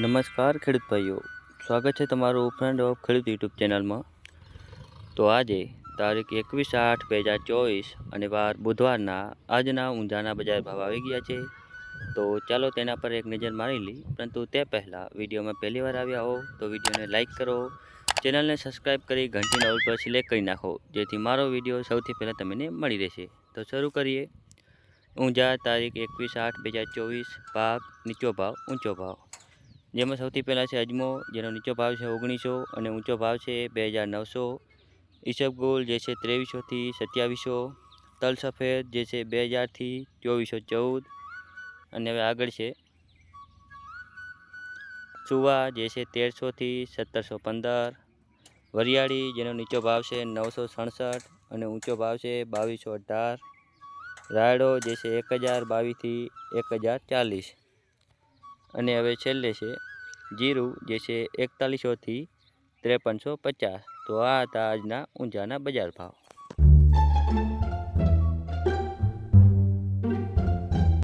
નમસ્કાર ખેડૂત ભાઈઓ, સ્વાગત છે તમારું ફ્રેન્ડ ઓફ ખેડૂત યુટ્યુબ ચેનલમાં. તો આજે તારીખ એકવીસ આઠ બે હજાર ચોવીસ અને વાર બુધવારના આજના ઊંઝાના બજાર ભાવ આવી ગયા છે. તો ચાલો તેના પર એક નજર મારી લઈ, પરંતુ તે પહેલાં વિડીયોમાં પહેલી વાર આવ્યા હો, તો વિડીયોને લાઇક કરો, ચેનલને સબસ્ક્રાઈબ કરી ઘંટીના ઓલ પર સિલેક્ટ કરી નાખો, જેથી મારો વીડિયો સૌથી પહેલાં તમને મળી રહેશે. તો શરૂ કરીએ. ઊંઝા તારીખ એકવીસ આઠ બે હજાર ચોવીસ, પાક નીચો ભાવ, ઊંચો ભાવ. જેમાં સૌથી પહેલાં છે અજમો, જેનો નીચો ભાવ છે ઓગણીસો અને ઊંચો ભાવ છે બે હજાર નવસો. ઈસબગુલ જે છે ત્રેવીસોથી સત્યાવીસો. તલ સફેદ જે છે બે હજારથી ચોવીસો ચૌદ. અને હવે આગળ છે ચુવા જે છે તેરસોથી સત્તરસો પંદર. વરિયાળી જેનો નીચો ભાવ છે નવસો સડસઠ અને ઊંચો ભાવ છે બાવીસો અઢાર. રાયડો જે છે એક હજાર બાવીસથી એક હજાર ચાલીસ. અને હવે છેલ્લે છે જીરું, જે છે એકતાલીસોથી ત્રેપનસો પચાસ. તો આ હતા આજના ઊંઝાના બજાર ભાવ.